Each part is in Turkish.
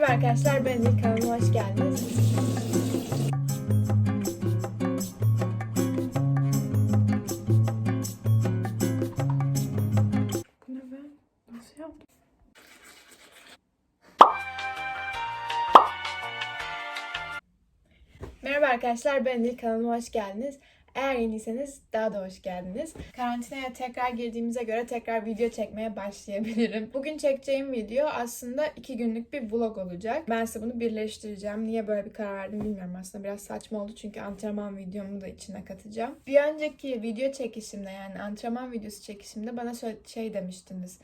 Merhaba arkadaşlar, ben İlk kanalıma hoş geldiniz. Bu ne be? Nasıl yaptım? Merhaba arkadaşlar, ben İlk kanalıma hoş geldiniz. Eğer yeniyseniz daha da hoş geldiniz. Karantinaya tekrar girdiğimize göre tekrar video çekmeye başlayabilirim. Bugün çekeceğim video aslında iki günlük bir vlog olacak. Ben size bunu birleştireceğim. Niye böyle bir karar verdim bilmiyorum aslında. Biraz saçma oldu çünkü antrenman videomu da içine katacağım. Bir önceki video çekişimde yani antrenman videosu çekişimde bana şey demiştiniz.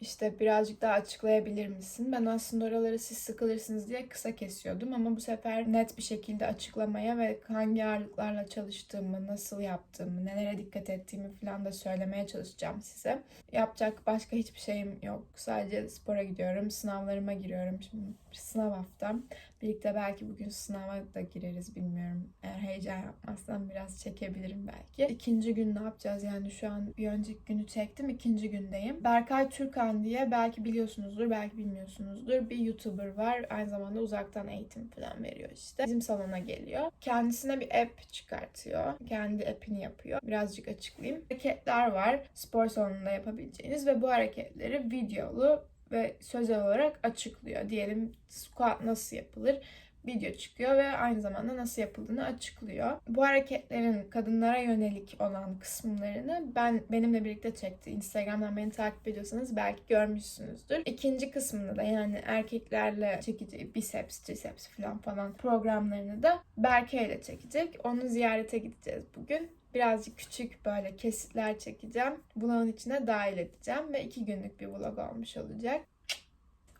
İşte birazcık daha açıklayabilir misin? Ben aslında oraları siz sıkılırsınız diye kısa kesiyordum ama bu sefer net bir şekilde açıklamaya ve hangi ağırlıklarla çalıştığımı, nasıl yaptığımı, nelere dikkat ettiğimi falan da söylemeye çalışacağım size. Yapacak başka hiçbir şeyim yok. Sadece spora gidiyorum, sınavlarıma giriyorum. Şimdi sınav haftam. Birlikte belki bugün sınava da gireriz bilmiyorum. Eğer heyecan yapmazsam biraz çekebilirim belki. İkinci gün ne yapacağız yani şu an bir önceki günü çektim. ikinci gündeyim. Berkay Türkan diye belki biliyorsunuzdur belki bilmiyorsunuzdur. Bir YouTuber var. Aynı zamanda uzaktan eğitim falan veriyor işte. Bizim salona geliyor. Kendisine bir app çıkartıyor. Kendi app'ini yapıyor. Birazcık açıklayayım. Hareketler var. Spor salonunda yapabileceğiniz ve bu hareketleri videolu ve sözel olarak açıklıyor. Diyelim squat nasıl yapılır? Video çıkıyor ve aynı zamanda nasıl yapıldığını açıklıyor. Bu hareketlerin kadınlara yönelik olan kısımlarını ben benimle birlikte çekti. Instagram'dan beni takip ediyorsanız belki görmüşsünüzdür. İkinci kısmını da yani erkeklerle çekeceği biceps, triceps falan falan programlarını da Berke ile çekecek. Onu ziyarete gideceğiz bugün birazcık küçük böyle kesitler çekeceğim. Vlogun içine dahil edeceğim ve iki günlük bir vlog olmuş olacak.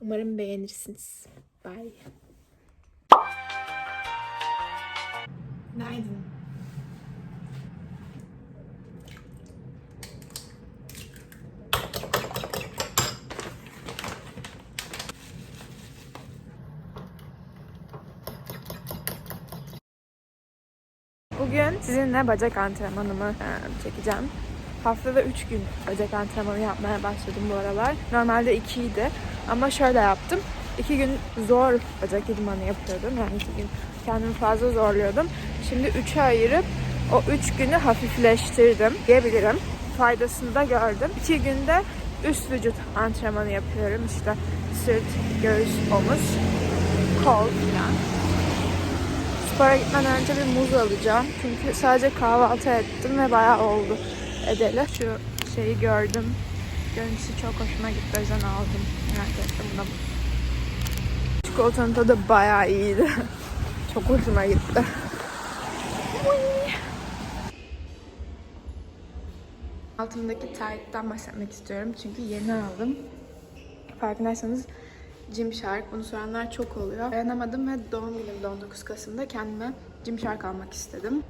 Umarım beğenirsiniz. Bye. Günaydın. Bugün sizinle bacak antrenmanımı e, çekeceğim. Haftada 3 gün bacak antrenmanı yapmaya başladım bu aralar. Normalde 2 idi ama şöyle yaptım. 2 gün zor bacak idmanı yapıyordum. Yani 2 gün kendimi fazla zorluyordum. Şimdi 3'e ayırıp o 3 günü hafifleştirdim diyebilirim. Faydasını da gördüm. 2 günde üst vücut antrenmanı yapıyorum. İşte sırt, göğüs, omuz, kol falan. Spora gitmeden önce bir muz alacağım. Çünkü sadece kahvaltı ettim ve bayağı oldu edeli. Şu şeyi gördüm. Görüntüsü çok hoşuma gitti. O yüzden aldım. Merak ettim buna. Çikolatanın tadı bayağı iyiydi. çok hoşuma gitti. Altımdaki tight'tan bahsetmek istiyorum. Çünkü yeni aldım. Farkındaysanız Gymshark. Bunu soranlar çok oluyor. Dayanamadım ve doğum günüm 19 Kasım'da kendime Gymshark almak istedim.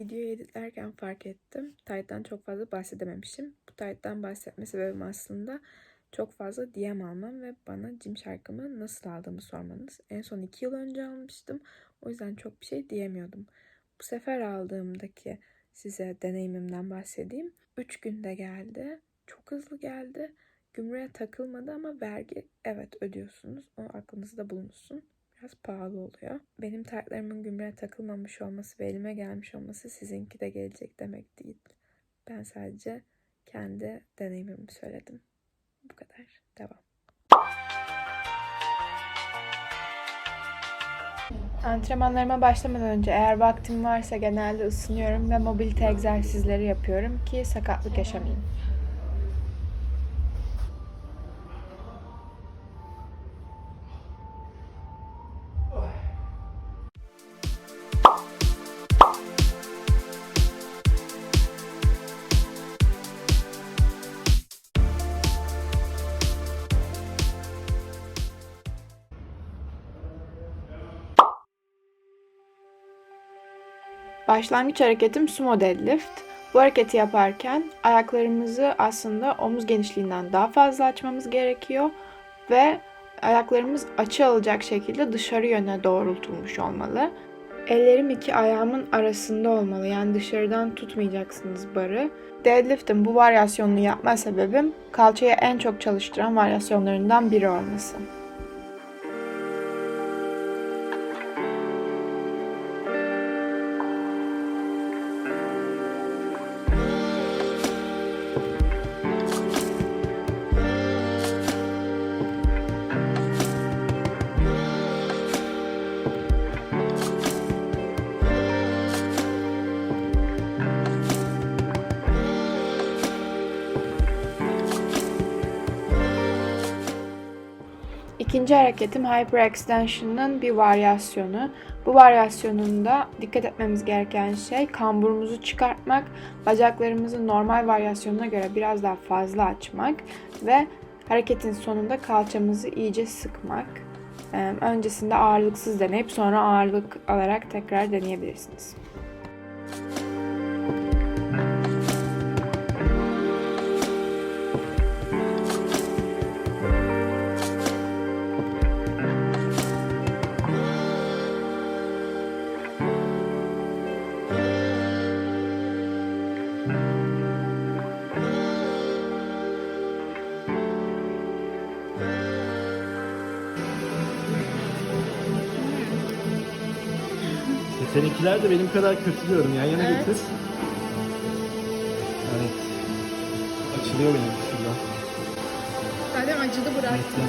Videoyu editlerken fark ettim. Tight'tan çok fazla bahsedememişim. Bu Tight'tan bahsetme sebebim aslında çok fazla DM almam ve bana Gymshark'ımı nasıl aldığımı sormanız. En son 2 yıl önce almıştım. O yüzden çok bir şey diyemiyordum. Bu sefer aldığımdaki size deneyimimden bahsedeyim. 3 günde geldi. Çok hızlı geldi. Gümrüğe takılmadı ama vergi evet ödüyorsunuz. O aklınızda bulunsun. Biraz pahalı oluyor. Benim taytlarımın gümrüğe takılmamış olması ve elime gelmiş olması sizinki de gelecek demek değil. Ben sadece kendi deneyimimi söyledim. Bu kadar. Devam. Antrenmanlarıma başlamadan önce eğer vaktim varsa genelde ısınıyorum ve mobilite egzersizleri yapıyorum ki sakatlık yaşamayayım. Başlangıç hareketim sumo deadlift. Bu hareketi yaparken ayaklarımızı aslında omuz genişliğinden daha fazla açmamız gerekiyor ve ayaklarımız açı alacak şekilde dışarı yöne doğrultulmuş olmalı. Ellerim iki ayağımın arasında olmalı. Yani dışarıdan tutmayacaksınız barı. Deadlift'in bu varyasyonunu yapma sebebim kalçayı en çok çalıştıran varyasyonlarından biri olması. İkinci hareketim hyperextension'ın bir varyasyonu. Bu varyasyonunda dikkat etmemiz gereken şey kamburumuzu çıkartmak, bacaklarımızı normal varyasyonuna göre biraz daha fazla açmak ve hareketin sonunda kalçamızı iyice sıkmak. Ee, Öncesinde ağırlıksız deneyip sonra ağırlık alarak tekrar deneyebilirsiniz. Seninkiler de benim kadar kötü diyorum. Yan yana Evet. getir. Evet. Açılıyor benim şuradan. Zaten acıdı bıraktım.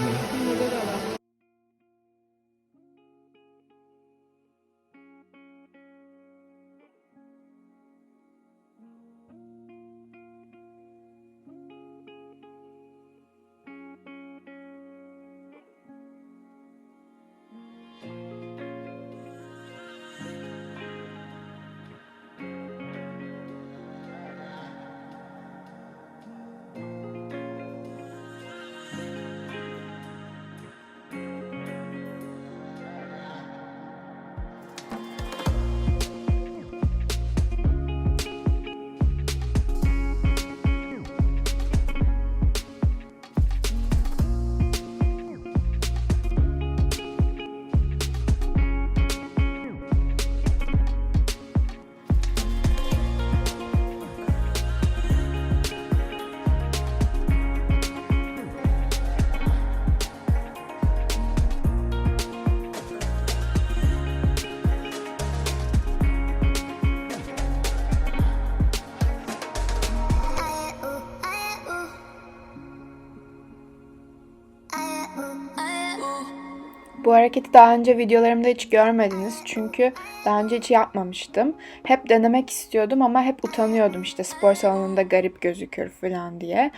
Bu hareketi daha önce videolarımda hiç görmediniz çünkü daha önce hiç yapmamıştım. Hep denemek istiyordum ama hep utanıyordum işte spor salonunda garip gözükür falan diye.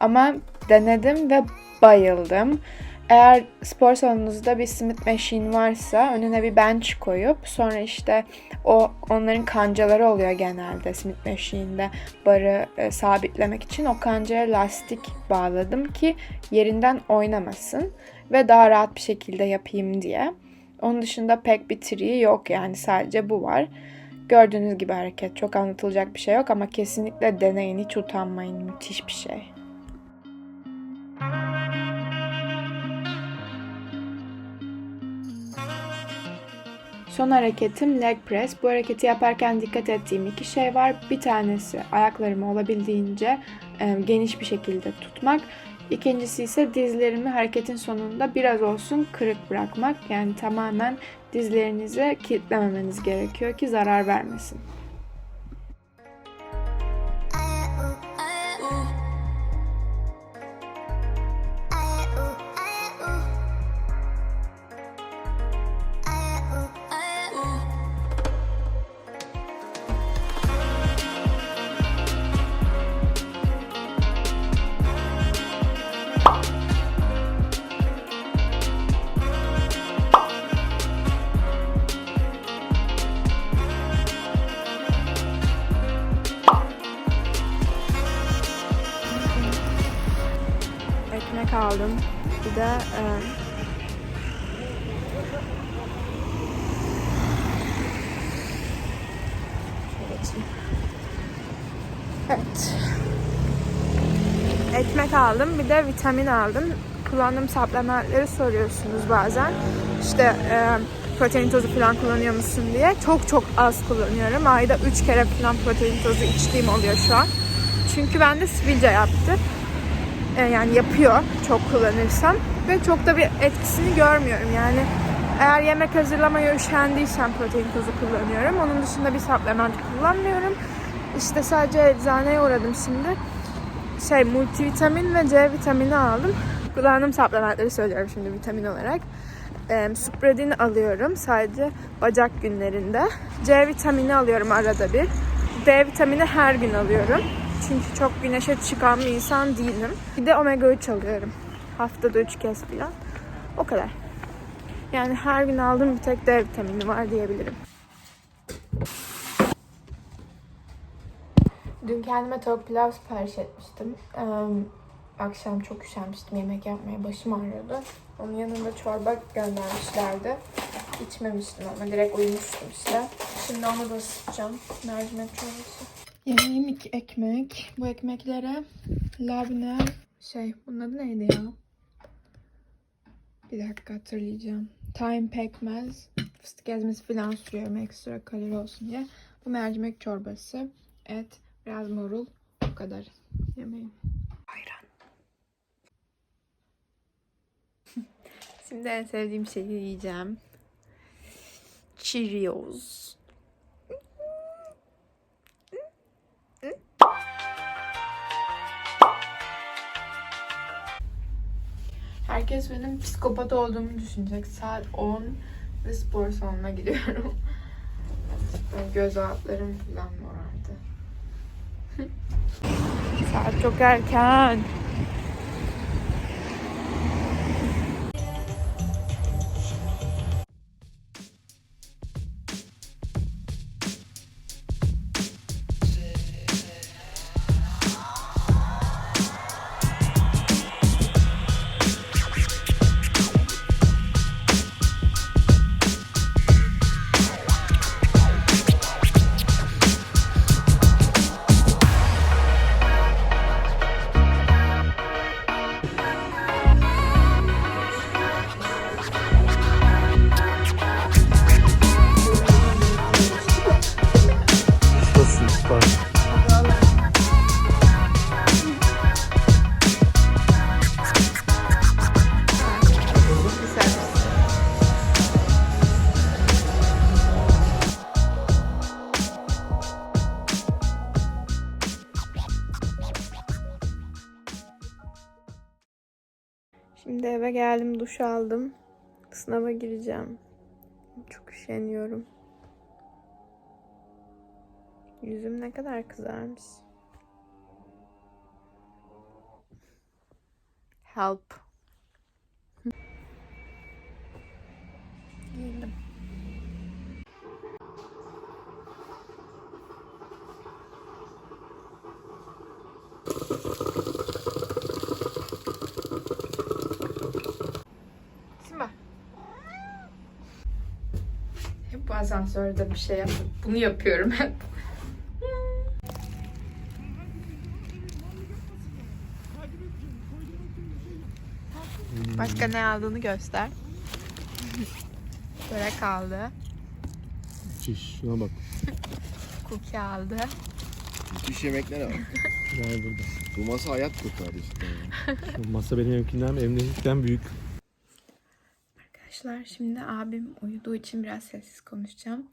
Ama denedim ve bayıldım. Eğer spor salonunuzda bir Smith machine varsa önüne bir bench koyup sonra işte o onların kancaları oluyor genelde Smith machine'de barı e, sabitlemek için o kancaya lastik bağladım ki yerinden oynamasın ve daha rahat bir şekilde yapayım diye. Onun dışında pek bir triği yok yani sadece bu var. Gördüğünüz gibi hareket çok anlatılacak bir şey yok ama kesinlikle deneyin hiç utanmayın müthiş bir şey. Son hareketim leg press. Bu hareketi yaparken dikkat ettiğim iki şey var. Bir tanesi ayaklarımı olabildiğince geniş bir şekilde tutmak. İkincisi ise dizlerimi hareketin sonunda biraz olsun kırık bırakmak. Yani tamamen dizlerinize kilitlememeniz gerekiyor ki zarar vermesin. Ekmek aldım. Bir de e. Evet. Ekmek aldım. Bir de vitamin aldım. Kullandığım supplementleri soruyorsunuz bazen. İşte e, protein tozu falan kullanıyor musun diye. Çok çok az kullanıyorum. Ayda 3 kere falan protein tozu içtiğim oluyor şu an. Çünkü bende sivilce yaptı. Ee, yani yapıyor çok kullanırsam. Ve çok da bir etkisini görmüyorum. Yani eğer yemek hazırlamaya üşendiysem protein tozu kullanıyorum. Onun dışında bir supplement kullanmıyorum. İşte sadece eczaneye uğradım şimdi. Şey multivitamin ve C vitamini aldım. Kullandığım supplementleri söylüyorum şimdi vitamin olarak. Ee, Supradin alıyorum sadece bacak günlerinde. C vitamini alıyorum arada bir. D vitamini her gün alıyorum. Çünkü çok güneşe çıkan bir insan değilim. Bir de omega 3 alıyorum. Haftada 3 kez falan. O kadar. Yani her gün aldığım bir tek D vitamini var diyebilirim. Dün kendime tavuk pilav sipariş etmiştim. Ee, akşam çok üşenmiştim yemek yapmaya. Başım ağrıyordu. Onun yanında çorba göndermişlerdi. İçmemiştim ama direkt uyumuştum işte. Şimdi onu da ısıtacağım. Mercimek çorbası. Yemeğim iki ekmek. Bu ekmeklere labne şey bunun adı neydi ya? Bir dakika hatırlayacağım. Thyme pekmez, fıstık ezmesi falan sürüyorum ekstra kalori olsun diye. Bu mercimek çorbası, et, biraz marul. Bu kadar yemeğim. Ayran. Şimdi en sevdiğim şeyi yiyeceğim. Cheerios. Herkes benim psikopat olduğumu düşünecek. Saat 10 ve spor salonuna gidiyorum. Göz altlarım falan morardı. Saat çok erken. Şimdi eve geldim, duş aldım. Sınava gireceğim. Çok üşeniyorum. Yüzüm ne kadar kızarmış. Help. Giyindim. Simba. Hep bu asansörde bir şey yapıp bunu yapıyorum hep. Başka ne aldığını göster. Börek aldı. Çiş şuna bak. Cookie aldı. Müthiş yemekler var. Var burada. Bu masa hayat kurtardı işte. Şu masa benim evimkinden, evimdekinden büyük. Arkadaşlar şimdi abim uyuduğu için biraz sessiz konuşacağım.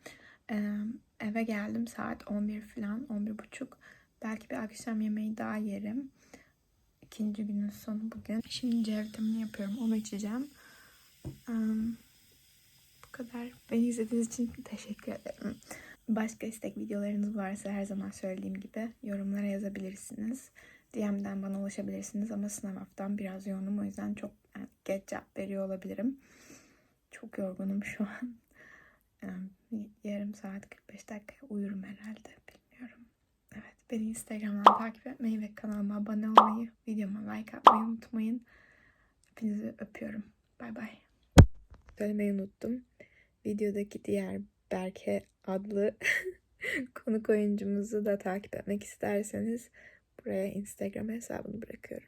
Ee, eve geldim saat 11 falan 11 buçuk. Belki bir akşam yemeği daha yerim. İkinci günün sonu bugün. Şimdi C vitamini yapıyorum. Onu içeceğim. Ee, bu kadar. Beni izlediğiniz için teşekkür ederim. Başka istek videolarınız varsa her zaman söylediğim gibi yorumlara yazabilirsiniz. DM'den bana ulaşabilirsiniz ama sınav haftam biraz yoğunum o yüzden çok yani geç cevap veriyor olabilirim. Çok yorgunum şu an. Yarım saat 45 dakika uyurum herhalde bilmiyorum. Evet beni Instagram'dan takip etmeyi ve kanalıma abone olmayı, videoma like atmayı unutmayın. Hepinizi öpüyorum. Bay bay. Söylemeyi unuttum. Videodaki diğer Berke adlı konuk oyuncumuzu da takip etmek isterseniz buraya Instagram hesabını bırakıyorum.